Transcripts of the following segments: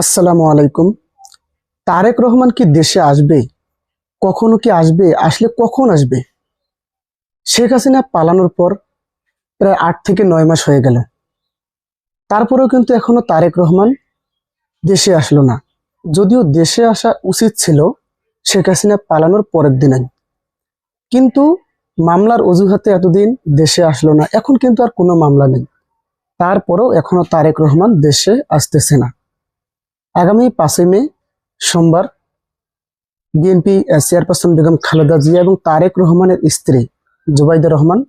আসসালামু আলাইকুম। তারেক রহমান কি দেশে আসবে? কখনো কি আসবে? আসলে কখন আসবে? শেখ হাসিনা পালানোর পর প্রায় আট থেকে নয় মাস হয়ে গেল। তারপরেও কিন্তু এখনও তারেক রহমান দেশে আসলো না। যদিও দেশে আসা উচিত ছিল শেখ হাসিনা পালানোর পরের দিনে। কিন্তু মামলার অজুহাতে এতদিন দেশে আসলো না। এখন কিন্তু আর কোনো মামলা নেই। তারপরেও এখনও তারেক রহমান দেশে আসতেছে না। আগামী পাঁচই মে সোমবার বিএনপি চেয়ারপারসন বেগম খালেদা জিয়া এবং তারেক রহমানের স্ত্রী জুবাইদা রহমান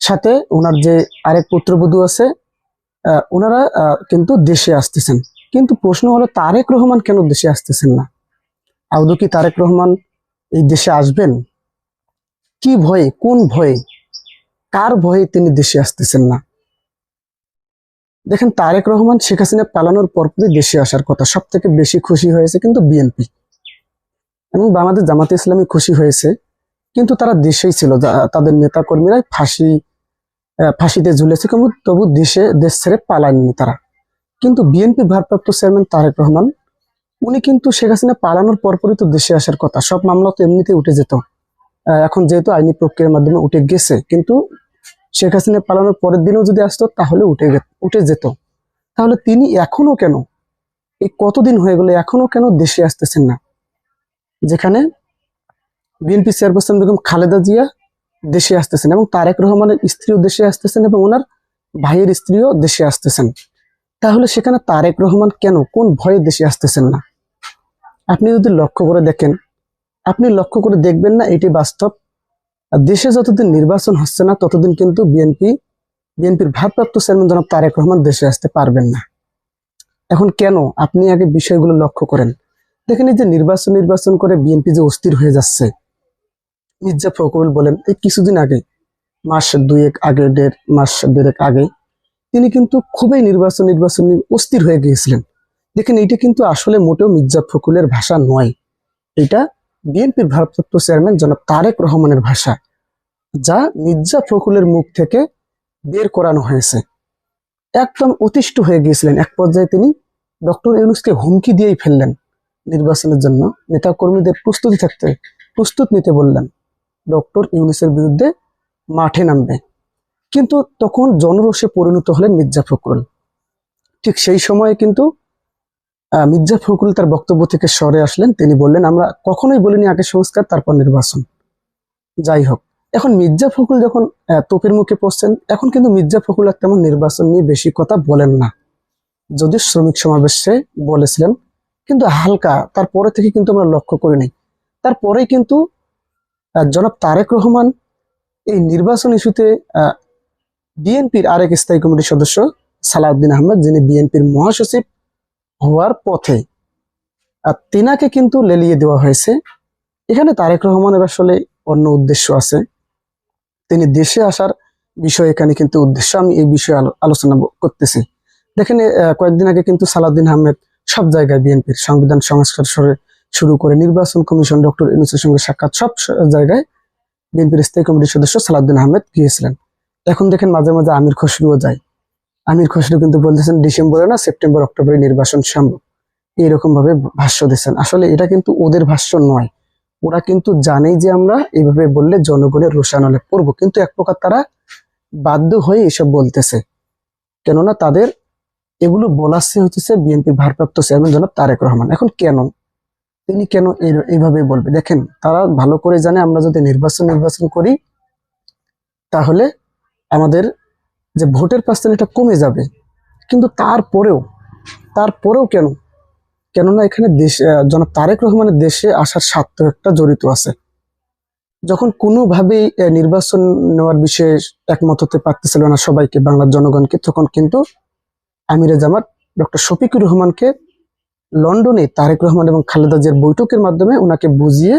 সাথে ওনার যে আরেক পুত্রবধূ আছে ওনারা কিন্তু দেশে আসতেছেন। কিন্তু প্রশ্ন হলো, তারেক রহমান কেন দেশে আসতেছেন না? আদৌ কি তারেক রহমান এই দেশে আসবেন? কি ভয়ে, কোন ভয়ে, কার ভয়ে তিনি দেশে আসতেছেন না? দেখেন তারেক রহমান, শেখ হাসিনা পালানোর পরপরই দেশে আসার কথা। সব থেকে বেশি খুশি হয়েছে কিন্তু বিএনপি। এবং বাংলাদেশ জামাতে ইসলামী খুশি হয়েছে, কিন্তু তারা দেশেই ছিল। তাদের নেতা কর্মীরা ফাঁসি ফাঁসিতে ঝুলেছে কিন্তু তবু দেশে, দেশ ছেড়ে পালাননি তারা। কিন্তু বিএনপি ভারপ্রাপ্ত চেয়ারম্যান তারেক রহমান, উনি কিন্তু শেখ হাসিনা পালানোর পরপরই তো দেশে আসার কথা। সব মামলা তো এমনিতে উঠে যেত। এখন যেহেতু আইনি প্রক্রিয়ার মাধ্যমে উঠে গেছে, কিন্তু শেখ হাসিনা পালানোর পরের দিনও যদি আসতো, তাহলে উঠে উঠে যেত। তাহলে তিনি এখনও কেন? এই কতদিন হয়ে গেল, এখনও কেন দেশে আসতেছেন না? যেখানে বিএনপি চেয়ারপারসন বেগম খালেদা জিয়া দেশে আসতেছেন এবং তারেক রহমানের স্ত্রীও দেশে আসতেছেন এবং ওনার ভাইয়ের স্ত্রীও দেশে আসতেছেন। তাহলে সেখানে তারেক রহমান কেন? কোন ভয়ে দেশে আসতেছেন না? আপনি যদি লক্ষ্য করে দেখেন, আপনি লক্ষ্য করে দেখবেন না, এটি বাস্তব দেশে যতদিন নির্বাচন হচ্ছে না, ততদিন কিন্তু বিএনপি বিএনপির ভারপ্রাপ্ত চেয়ারম্যান জনাব তারেক রহমান দেশে আসতে পারবেন না। এখন কেন? আপনি আগে বিষয়গুলো লক্ষ্য করেন। দেখেন যে নির্বাচন নির্বাচন করে বিএনপি যে অস্থির হয়ে যাচ্ছে। মির্জা ফখরুল বলেন, এই কিছুদিন আগে, মাস দুয়েক আগে, দেড় মাস দেড়েক আগে, তিনি কিন্তু খুবই নির্বাচন নির্বাচন অস্থির হয়ে গিয়েছিলেন। দেখেন এইটা কিন্তু আসলে মোটেও মির্জা ফখরুলের ভাষা নয়। এটা বিএনপির ভারপ্রাপ্ত চেয়ারম্যান জনাব তারেক রহমানের ভাষা, যা মির্জা ফখরুলের মুখ থেকে বের করানো হয়েছে। একদম অতিষ্ঠ হয়ে গিয়েছিলেন। এক পর্যায়ে তিনি ডক্টর ইউনুসকে হুমকি দিয়েই ফেললেন। নির্বাচনের জন্য নেতা কর্মীদের প্রস্তুতি থাকতে প্রস্তুত নিতে বললেন। ডক্টর ইউনুসের বিরুদ্ধে মাঠে নামবে। কিন্তু তখন জনরোষে পরিণত হলেন মির্জা ফখরুল। ঠিক সেই সময়ে কিন্তু মির্জা ফখরুল তার বক্তব্য থেকে সরে আসলেন। তিনি বললেন, আমরা কখনোই বলিনি আগে সংস্কার, তারপর নির্বাচন। যাই হোক, এখন মির্জা ফখরুল যখন তোপের মুখে পড়ছেন, এখন কিন্তু মির্জা ফখরুল আর তেমন নির্বাচন নিয়ে বেশি কথা বলেন না। যদিও শ্রমিক সমাবেশে বলেছিলেন, কিন্তু হালকা, তারপরে থেকে কিন্তু আমরা লক্ষ্য করিনি। তারপরেই কিন্তু জনাব তারেক রহমান এই নির্বাচন ইস্যুতে বিএনপির আরেক স্থায়ী কমিটির সদস্য সালাউদ্দিন আহমেদ, যিনি বিএনপির মহাসচিব হওয়ার পথে। আর তিনাকে কিন্তু লেলিয়ে দেওয়া হয়েছে। এখানে তারেক রহমানের আসলে অন্য উদ্দেশ্য আছে। তিনি দেশে আসার বিষয় এখানে কিন্তু উদ্দেশ্য। আমি এই বিষয়ে আলোচনা করতেছি। দেখেন কয়েকদিন আগে কিন্তু সালাউদ্দিন আহমেদ সব জায়গায় বিএনপির সংবিধান সংস্কার শুরু করে নির্বাচন কমিশন, ডক্টর ইউনুসের সঙ্গে সাক্ষাৎ সব জায়গায় বিএনপির স্থায়ী কমিটির সদস্য সালাউদ্দিন আহমেদ গিয়েছিলেন। এখন দেখেন, মাঝে মাঝে আমির খসরুও যায়। আমির খসরু কিন্তু বলতেছেন ডিসেম্বরে না সেপ্টেম্বর, অক্টোবরে নির্বাচন সম্ভব এইরকম ভাবে ভাষ্য দিচ্ছেন। আসলে এটা কিন্তু ওদের ভাষ্য নয়। ওরা কিন্তু জানেই যে আমরা এইভাবে বললে জনগণের রোষানলে পড়ব। কিন্তু এক প্রকার তারা বাধ্য হয়ে এসব বলতেছে। কেননা তাদের এগুলো বলাচ্ছে হচ্ছে বিএনপির ভারপ্রাপ্ত চেয়ারম্যান জনাব তারেক রহমান। এখন কেন? তিনি কেন এইভাবে বলবে? দেখেন, তারা ভালো করে জানে, আমরা যদি নির্বাচন নির্বাচন করি, তাহলে আমাদের যে ভোটের পার্সেন্ট এটা কমে যাবে। কিন্তু তারপরেও তারপরেও কেন? কেননা এখানে দেশ জনাব তারেক রহমানের দেশে আসার স্বার্থ একটা জড়িত আছে। যখন কোনোভাবেই নির্বাচন নেওয়ার বিষয়ে একমত হতে পারতেছিল না সবাইকে, বাংলার জনগণকে, তখন কিন্তু আমিরে জামাত ডক্টর শফিকুর রহমানকে লন্ডনে তারেক রহমান এবং খালেদা জিয়ার বৈঠকের মাধ্যমে ওনাকে বুঝিয়ে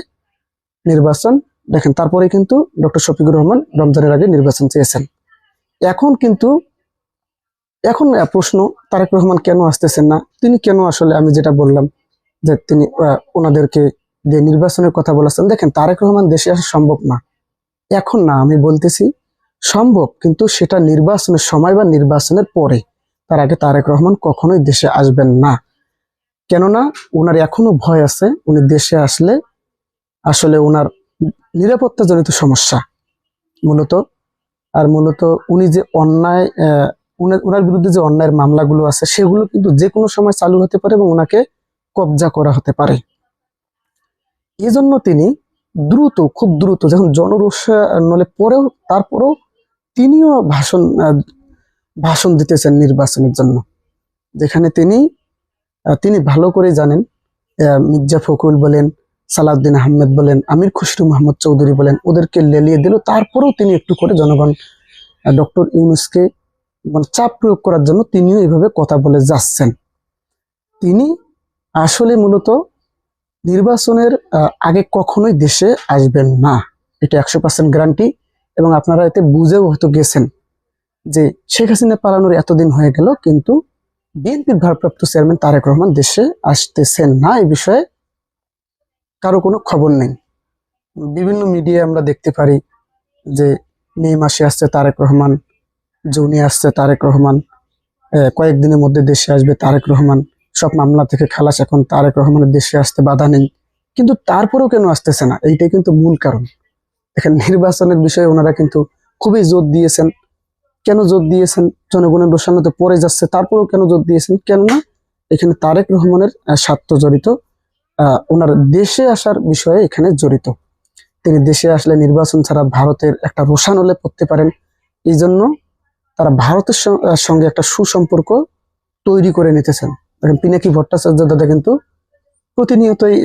নির্বাচন দেখেন। তারপরে কিন্তু ডক্টর শফিকুর রহমান রমজানের আগে নির্বাচন চেয়েছেন। এখন কিন্তু, এখন প্রশ্ন, তারেক রহমান কেন আসতেছেন না? তিনি কেন আসলে, আমি যেটা বললাম, যে তিনি ওনাদেরকে যে নির্বাচনের কথা বলেছেন, দেখেন, তারেক রহমান দেশে আসা সম্ভব না। এখন না, আমি বলতেছি, সম্ভব, কিন্তু সেটা নির্বাচনের সময় বা নির্বাচনের পরে। তার আগে তারেক রহমান কখনোই দেশে আসবেন না। কেননা, ওনার এখনও ভয় আছে, উনি দেশে আসলে আসলে ওনার নিরাপত্তাজনিত সমস্যা। মূলত আর মূলত উনি যে অন্যায় ওনার বিরুদ্ধে যে অন্যায়ের মামলাগুলো আছে, সেগুলো কিন্তু যে কোনো সময় চালু হতে পারে এবং ওনাকে কবজা করা হতে পারে। এজন্য তিনি দ্রুত, খুব দ্রুত, যখন জনরোষ নলে পরেও, তারপরেও তিনিও ভাষণ ভাষণ দিতেছেন নির্বাচনের জন্য। যেখানে তিনি তিনি ভালো করে জানেন মির্জা ফখরুল বলেন সালাউদ্দিন আহমেদ বলেন, আমির খুশরু মোহাম্মদ চৌধুরী বলেন, ওদেরকে লেলিয়ে দিল। তারপরেও তিনি একটু করে জনগণ ডক্টর ইউনুসকে মানে চাপ প্রয়োগ করার জন্য তিনিও এইভাবে কথা বলে যাচ্ছেন। তিনি আসলে মূলত নির্বাচনের আগে কখনোই দেশে আসবেন না। এটা একশো পার্সেন্ট গ্যারান্টি এবং আপনারা এতে বুঝেও হয়তো গেছেন যে শেখ হাসিনা পালানোর এতদিন হয়ে গেল, কিন্তু বিএনপির ভারপ্রাপ্ত চেয়ারম্যান তারেক রহমান দেশে আসতেছেন না। এই বিষয়ে কারও কোনো খবর নেই। বিভিন্ন মিডিয়ায় আমরা দেখতে পারি যে মে মাসে আসছে তারেক রহমান, জুনে আসছে তারেক রহমান কয়েকদিনের মধ্যে দেশে আসবে তারেক রহমান। সব মামলা থেকে খালাস এখন তারেক রহমানের দেশে আসতে বাধা নেই। কিন্তু তারপরেও কেন আসতেছে না? এইটাই কিন্তু মূল কারণ। এখানে নির্বাচনের বিষয়ে ওনারা কিন্তু খুবই জোর দিয়েছেন। কেন জোর দিয়েছেন? জনগণের রোষান্নতে পড়ে যাচ্ছে। তারপরেও কেন জোর দিয়েছেন? কেননা এখানে তারেক রহমানের স্বার্থ জড়িত। ওনার দেশে আসার বিষয়ে এখানে জড়িত। তিনি দেশে আসলে নির্বাচন ছাড়া ভারতের একটা রোষানলে পড়তে পারেন। এই জন্য তারা ভারতের সঙ্গে একটা সুসম্পর্ক তৈরি করে নিতেছেন। দেখেন, পিনাকি ভট্টাচার্য দাদা কিন্তু প্রতিনিয়তই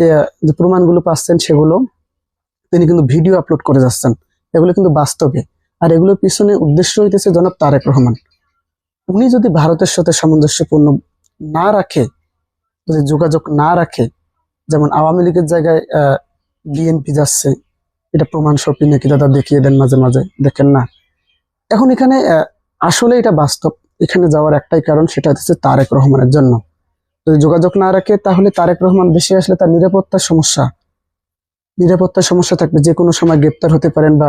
যে প্রমাণগুলো পাচ্ছেন সেগুলো তিনি কিন্তু ভিডিও আপলোড করে যাচ্ছেন। এগুলো কিন্তু বাস্তবে। আর এগুলোর পিছনে উদ্দেশ্য হইতেছে জনাব তারেক রহমান। উনি যদি ভারতের সাথে সামঞ্জস্যপূর্ণ না রাখে, যদি যোগাযোগ না রাখে যেমন আওয়ামী লীগের জায়গায় বিএনপি যাচ্ছে, এটা প্রমাণ সহ পিনাকি দাদা দেখিয়ে দেন মাঝে মাঝে, দেখেন না। এখন এখানে আসলে এটা বাস্তব। এখানে যাওয়ার একটাই কারণ সেটা হচ্ছে তারেক রহমানের জন্য। যদি যোগাযোগ না রাখে, তাহলে তারেক রহমান দেশে আসলে তার নিরাপত্তার সমস্যা। নিরাপত্তার সমস্যা থাকবে, যে কোনো সময় গ্রেপ্তার হতে পারেন বা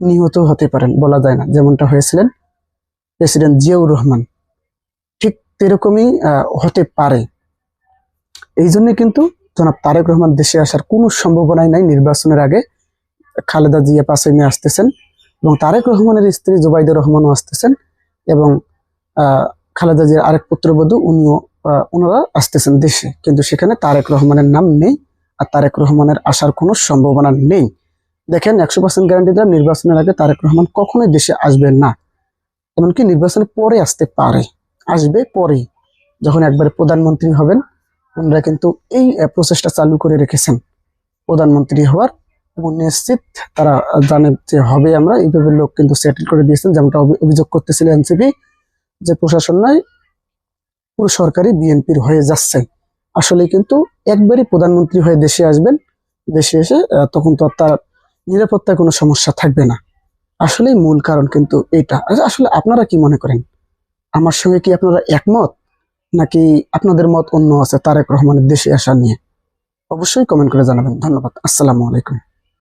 নিহত হতে পারেন, বলা যায় না। যেমনটা হয়েছিলেন প্রেসিডেন্ট জিয়াউর রহমান। ঠিক তেরকমই হতে পারে। এই জন্য কিন্তু জনাব তারেক রহমান দেশে আসার কোনো সম্ভাবনাই নাই নির্বাচনের আগে। খালেদা জিয়া নিয়ে আসতেছেন এবং তারেক রহমানের স্ত্রী জুবাইদুর রহমানও আসতেছেন এবং খালেদা জিয়ার আরেক পুত্রবধূ উনিও ওনারা আসতেছেন দেশে। কিন্তু সেখানে তারেক রহমানের নাম নেই আর তারেক রহমানের আসার কোনো সম্ভাবনা নেই। দেখেন, একশো পার্সেন্ট গ্যারান্টি দেন নির্বাচনের আগে তারেক রহমান কখনোই দেশে আসবেন না। এমনকি নির্বাচনের পরে আসতে পারে। আসবে পরে যখন একবারে প্রধানমন্ত্রী হবেন ওনারা কিন্তু এই প্রসেসটা চালু করে রেখেছেন প্রধানমন্ত্রী হওয়ার এবং নিশ্চিত তারা জানে যে হবে আমরা। এইভাবে লোক কিন্তু সেটেল করে দিয়েছেন যেমনটা অভিযোগ করতেছিল এনসিপি যে প্রশাসন নয় পুরো সরকারি বিএনপির হয়ে যাচ্ছে। আসলে কিন্তু একবারই প্রধানমন্ত্রী হয়ে দেশে আসবেন দেশে এসে তখন তো তার নিরাপত্তায় কোনো সমস্যা থাকবে না। আসলেই মূল কারণ কিন্তু এটা আচ্ছা, আসলে আপনারা কি মনে করেন? আমার সঙ্গে কি আপনারা একমত? নাকি আপনাদের মত অন্য আছে তারেক রহমানের দেশে আসা নিয়ে? অবশ্যই কমেন্ট করে জানাবেন। ধন্যবাদ। আসসালামু আলাইকুম।